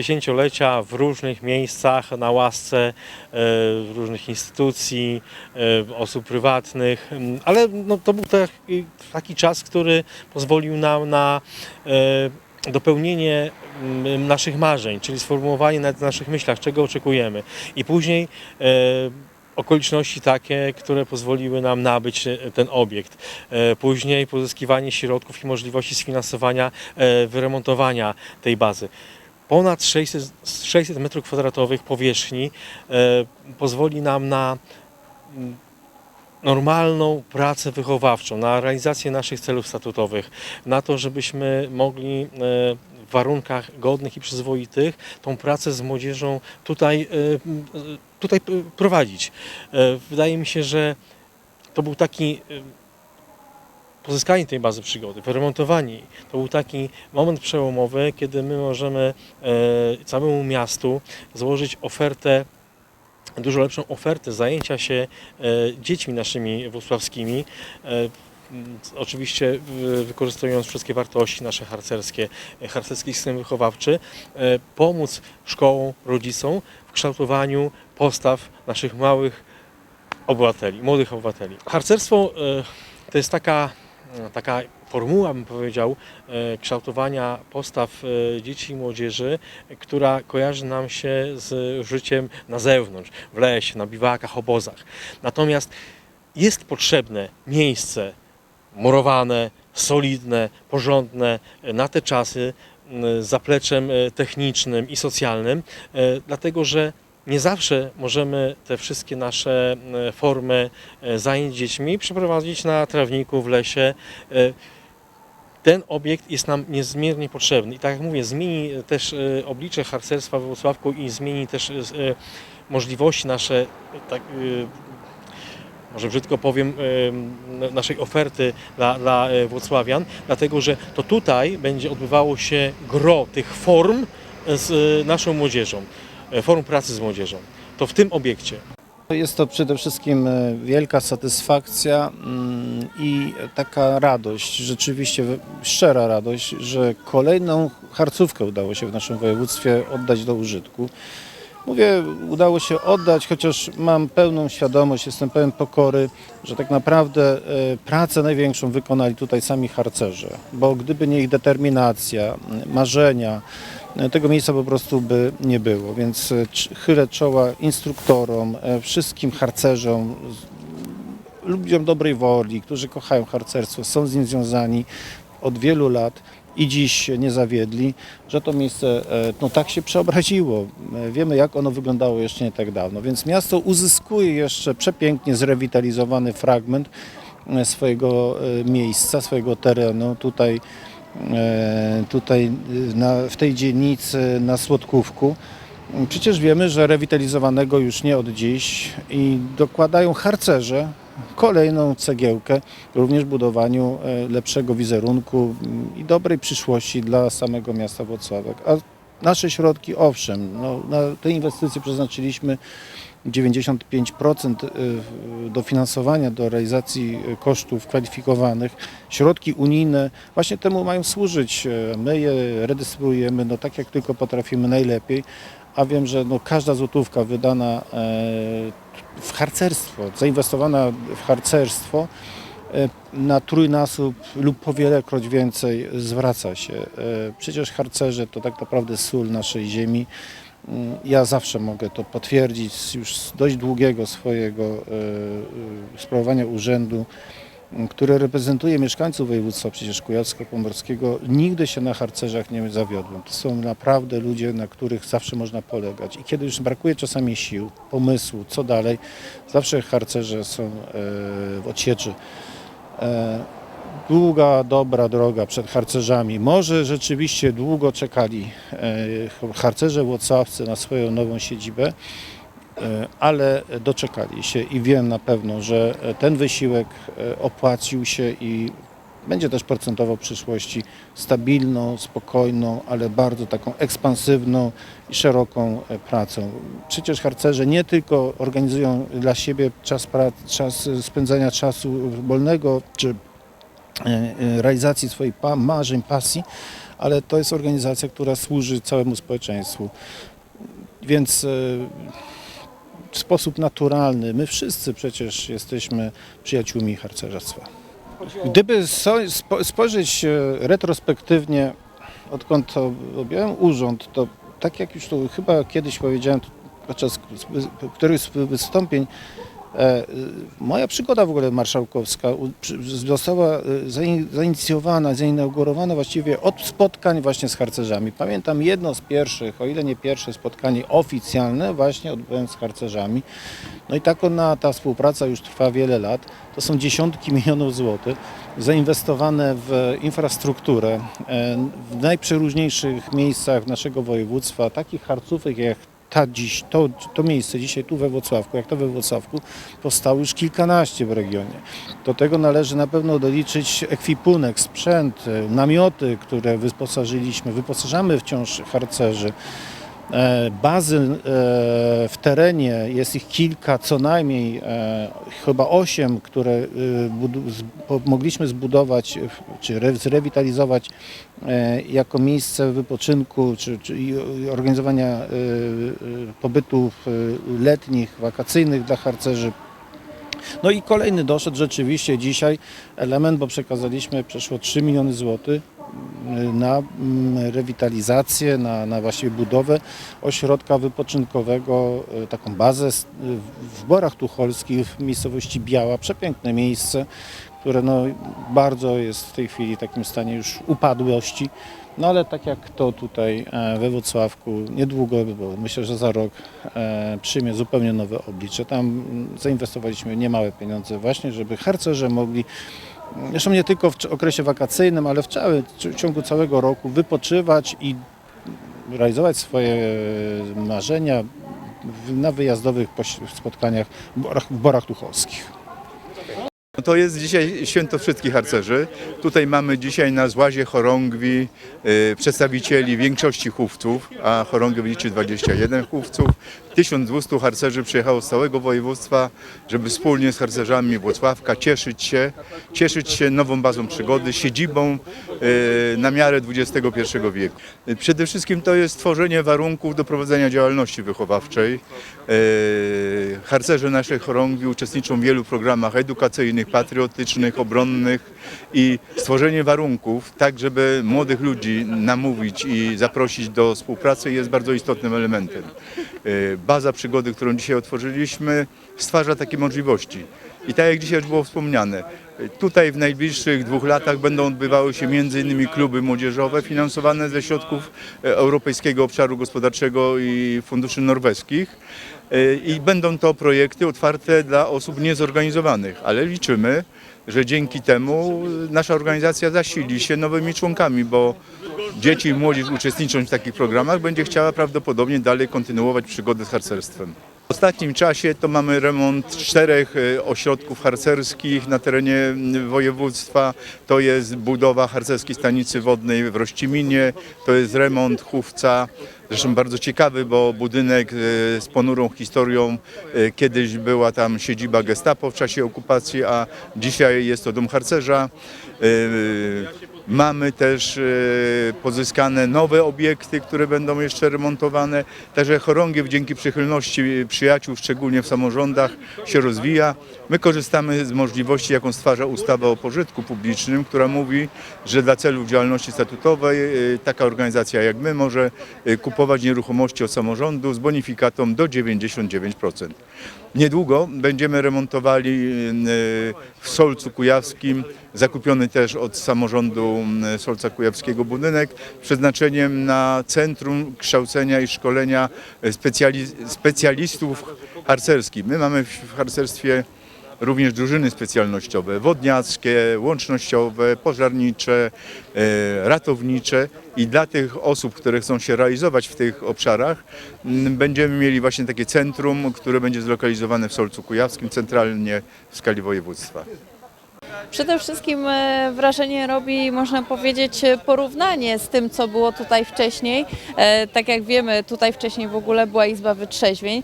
dziesięciolecia w różnych miejscach na łasce e, różnych instytucji, e, osób prywatnych, m, ale no, to był taki, taki czas, który pozwolił nam na e, dopełnienie m, naszych marzeń, czyli sformułowanie nawet w naszych myślach, czego oczekujemy. I później okoliczności takie, które pozwoliły nam nabyć ten obiekt. Później pozyskiwanie środków i możliwości sfinansowania wyremontowania tej bazy ponad 600, 600 m2 powierzchni e, pozwoli nam na mm, normalną pracę wychowawczą, na realizację naszych celów statutowych, na to, żebyśmy mogli e, w warunkach godnych i przyzwoitych tą pracę z młodzieżą tutaj, e, tutaj prowadzić. Wydaje mi się, że to był taki pozyskanie tej bazy przygody, wyremontowanie jej, to był taki moment przełomowy, kiedy my możemy e, całemu miastu złożyć ofertę, dużo lepszą ofertę zajęcia się e, dziećmi naszymi włocławskimi. E, Oczywiście wykorzystując wszystkie wartości nasze harcerskie, harcerski system wychowawczy, pomóc szkołom, rodzicom w kształtowaniu postaw naszych małych obywateli, młodych obywateli. Harcerstwo to jest taka, taka formuła, bym powiedział, e, kształtowania postaw e, dzieci i młodzieży, e, która kojarzy nam się z życiem na zewnątrz, w lesie, na biwakach, obozach. Natomiast jest potrzebne miejsce murowane, solidne, porządne e, na te czasy z zapleczem e, technicznym i socjalnym, e, dlatego że nie zawsze możemy te wszystkie nasze e, formy e, zajęć dziećmi przeprowadzić na trawniku, w lesie. E, Ten obiekt jest nam niezmiernie potrzebny. I tak jak mówię, zmieni też oblicze harcerstwa we Wrocławku i zmieni też możliwości nasze, tak, może brzydko powiem, naszej oferty dla, dla Włocławian, dlatego że to tutaj będzie odbywało się gro tych form z naszą młodzieżą, e, form pracy z młodzieżą. To w tym obiekcie. Jest to przede wszystkim e, wielka satysfakcja mm, i taka radość, rzeczywiście szczera radość, że kolejną harcówkę udało się w naszym województwie oddać do użytku. Mówię, udało się oddać, chociaż mam pełną świadomość, jestem pełen pokory, że tak naprawdę e, pracę największą wykonali tutaj sami harcerze, bo gdyby nie ich determinacja, marzenia, e, tego miejsca po prostu by nie było, więc e, chylę czoła instruktorom, wszystkim harcerzom, ludziom dobrej woli, którzy kochają harcerstwo, są z nim związani od wielu lat i dziś nie zawiedli, że to miejsce e, no, tak się przeobraziło. E, Wiemy, jak ono wyglądało jeszcze nie tak dawno, więc miasto uzyskuje jeszcze przepięknie zrewitalizowany fragment e, swojego miejsca, swojego terenu. Tutaj, tutaj na, w tej dzielnicy na Słodkówku. Przecież wiemy, że rewitalizowanego już nie od dziś i dokładają harcerze kolejną cegiełkę również budowaniu e, lepszego wizerunku mm, i dobrej przyszłości dla samego miasta Włocławek. A nasze środki, owszem, no, na te inwestycje przeznaczyliśmy 95% y, dofinansowania do realizacji y, kosztów kwalifikowanych. Środki unijne właśnie temu mają służyć. E, My je redystrybuujemy no, tak, jak tylko potrafimy najlepiej, a wiem, że no, każda złotówka wydana e, w harcerstwo, zainwestowana w harcerstwo e, na trójnasób lub powielekroć więcej zwraca się. E, Przecież harcerze to tak naprawdę sól naszej ziemi. Mm, Ja zawsze mogę to potwierdzić już z dość długiego swojego sprawowania urzędu, m, który reprezentuje mieszkańców województwa przecież kujawsko-pomorskiego. Nigdy się na harcerzach nie zawiodłem. To są naprawdę ludzie, na których zawsze można polegać. I kiedy już brakuje czasami sił, pomysłu, co dalej, zawsze harcerze są e, w odsieczy. E, Długa, dobra droga przed harcerzami. Może rzeczywiście długo czekali e, harcerze włocławcy na swoją nową siedzibę, ale doczekali się i wiem na pewno, że ten wysiłek e, opłacił się i będzie też procentowo w przyszłości stabilną, spokojną, ale bardzo taką ekspansywną i szeroką e, pracą. Przecież harcerze nie tylko organizują dla siebie czas, prac, czas spędzania czasu wolnego czy e, e, realizacji swoich marzeń, pasji, ale to jest organizacja, która służy całemu społeczeństwu. Więc e, w sposób naturalny, my wszyscy przecież jesteśmy przyjaciółmi harcerstwa. Gdyby spojrzeć e, retrospektywnie, odkąd to objąłem urząd, to tak jak już tu chyba kiedyś powiedziałem podczas którychś z wystąpień, moja przygoda w ogóle marszałkowska została e, zain- zainicjowana, zainaugurowana właściwie od spotkań właśnie z harcerzami. Pamiętam jedno z pierwszych, o ile nie pierwsze spotkanie oficjalne właśnie odbyłem z harcerzami. No i tak ona, ta współpraca już trwa wiele lat. To są dziesiątki milionów złotych zainwestowane w infrastrukturę e, w najprzeróżniejszych miejscach naszego województwa, takich harcówek jak ta dziś, to, to miejsce dzisiaj tu we Włocławku, jak to we Włocławku, powstało już kilkanaście w regionie. Do tego należy na pewno doliczyć ekwipunek, sprzęt, namioty, które wyposażyliśmy, wyposażamy wciąż harcerzy. E, Bazy e, w terenie, jest ich kilka, co najmniej e, chyba osiem, które mogliśmy zbudować czy re- zrewitalizować jako miejsce wypoczynku czy, czy organizowania pobytów letnich, wakacyjnych dla harcerzy. No i kolejny doszedł rzeczywiście dzisiaj element, bo przekazaliśmy przeszło 3 miliony złotych na mm, rewitalizację, na, na właściwie budowę ośrodka wypoczynkowego, e, taką bazę s- w Borach Tucholskich, w miejscowości Biała. Przepiękne miejsce, które no, bardzo jest w tej chwili w takim stanie już upadłości. No ale tak jak to tutaj e, we Wrocławku niedługo, bo myślę, że za rok e, przyjmie zupełnie nowe oblicze. Tam zainwestowaliśmy niemałe pieniądze właśnie, żeby harcerze mogli Zresztą nie tylko w okresie wakacyjnym, ale w, całym, w ciągu całego roku wypoczywać i realizować swoje marzenia na wyjazdowych spotkaniach w Borach, w Borach. No To jest dzisiaj święto wszystkich harcerzy. Tutaj mamy dzisiaj na złazie chorągwi y, przedstawicieli większości chówców, a chorągiew liczy 21 chówców. 1200 harcerzy przyjechało z całego województwa, żeby wspólnie z harcerzami Włocławka cieszyć się, cieszyć się nową bazą przygody, siedzibą y, na miarę XXI wieku. Y, Przede wszystkim to jest tworzenie warunków do prowadzenia działalności wychowawczej. Y, Harcerze naszej chorągwi uczestniczą w wielu programach edukacyjnych, patriotycznych, obronnych i stworzenie warunków tak, żeby młodych ludzi namówić i zaprosić do współpracy jest bardzo istotnym elementem. Y, Baza przygody, którą dzisiaj otworzyliśmy, stwarza takie możliwości. I tak jak dzisiaj już było wspomniane, tutaj w najbliższych dwóch latach będą odbywały się m.in. kluby młodzieżowe finansowane ze środków e, Europejskiego Obszaru Gospodarczego i Funduszy Norweskich. Y, I będą to projekty otwarte dla osób niezorganizowanych, ale liczymy, że dzięki temu y, nasza organizacja zasili się nowymi członkami, bo dzieci i młodzież uczestnicząc w takich programach będzie chciała prawdopodobnie dalej kontynuować przygodę z harcerstwem. W ostatnim czasie to mamy remont czterech y, ośrodków harcerskich na terenie województwa. To jest budowa harcerskiej stanicy wodnej w Rościminie, to jest remont chówca, zresztą bardzo ciekawy, bo budynek y, z ponurą historią. y, Kiedyś była tam siedziba gestapo w czasie okupacji, a dzisiaj jest to dom harcerza. Y, Mamy też pozyskane nowe obiekty, które będą jeszcze remontowane. Także chorągiew dzięki przychylności przyjaciół, szczególnie w samorządach, się rozwija. My korzystamy z możliwości, jaką stwarza ustawa o pożytku publicznym, która mówi, że dla celów działalności statutowej y, taka organizacja jak my może y, kupować nieruchomości od samorządu z bonifikatą do 99%. Niedługo będziemy remontowali y, w Solcu Kujawskim, zakupiony też od samorządu Solca Kujawskiego budynek przeznaczeniem na Centrum Kształcenia i Szkolenia specjali specjalistów harcerskich. My mamy w harcerstwie również drużyny specjalnościowe, wodniackie, łącznościowe, pożarnicze, e, ratownicze i dla tych osób, które chcą się realizować w tych obszarach, m, będziemy mieli właśnie takie centrum, które będzie zlokalizowane w Solcu Kujawskim, centralnie w skali województwa. Przede wszystkim e, wrażenie robi, można powiedzieć, e, porównanie z tym, co było tutaj wcześniej. E, Tak jak wiemy, tutaj wcześniej w ogóle była Izba Wytrzeźwień.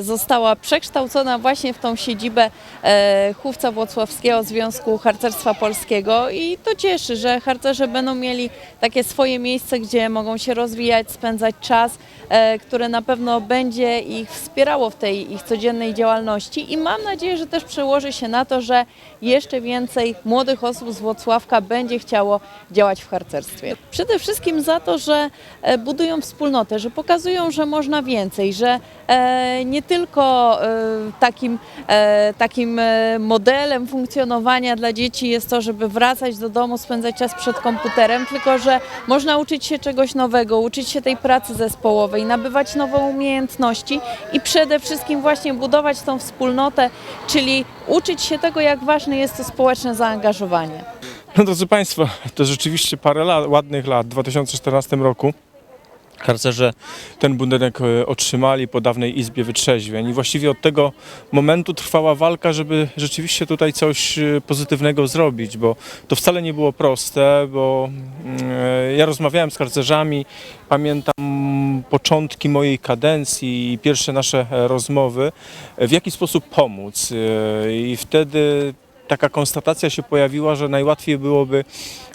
Została przekształcona właśnie w tą siedzibę Chówca Włocławskiego Związku Harcerstwa Polskiego i to cieszy, że harcerze będą mieli takie swoje miejsce, gdzie mogą się rozwijać, spędzać czas, które na pewno będzie ich wspierało w tej ich codziennej działalności i mam nadzieję, że też przełoży się na to, że jeszcze więcej młodych osób z Włocławka będzie chciało działać w harcerstwie. Przede wszystkim za to, że e, budują wspólnotę, że pokazują, że można więcej, że e, nie tylko e, takim, takim modelem funkcjonowania dla dzieci jest to, żeby wracać do domu, spędzać czas przed komputerem, tylko że można uczyć się czegoś nowego, uczyć się tej pracy zespołowej, nabywać nowe umiejętności i przede wszystkim właśnie budować tą wspólnotę, czyli uczyć się tego, jak ważne jest to społeczne zaangażowanie. No drodzy Państwo, to rzeczywiście parę lat, ładnych lat. W 2014 roku harcerze ten budynek e, otrzymali po dawnej Izbie Wytrzeźwień i właściwie od tego momentu trwała walka, żeby rzeczywiście tutaj coś e, pozytywnego zrobić, bo to wcale nie było proste, bo mm, e, ja rozmawiałem z harcerzami, pamiętam początki mojej kadencji i pierwsze nasze rozmowy, w jaki sposób pomóc i wtedy taka konstatacja się pojawiła, że najłatwiej byłoby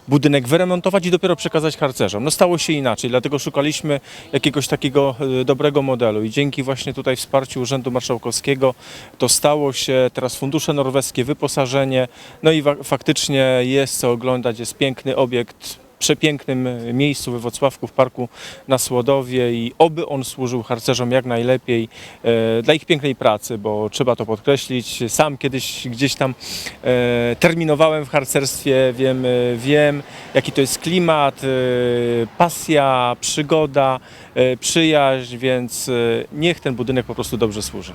budynek wyremontować i dopiero przekazać harcerzom. No stało się inaczej, dlatego szukaliśmy jakiegoś takiego e, dobrego modelu i dzięki właśnie tutaj wsparciu Urzędu Marszałkowskiego to stało się, teraz fundusze norweskie, wyposażenie, no i faktycznie jest co oglądać, jest piękny obiekt, przepięknym miejscu we Wrocławku w parku na Słodowie i oby on służył harcerzom jak najlepiej e, dla ich pięknej pracy, bo trzeba to podkreślić. Sam kiedyś gdzieś tam e, terminowałem w harcerstwie, wiem, e, wiem jaki to jest klimat, e, pasja, przygoda, e, przyjaźń, więc e, niech ten budynek po prostu dobrze służy.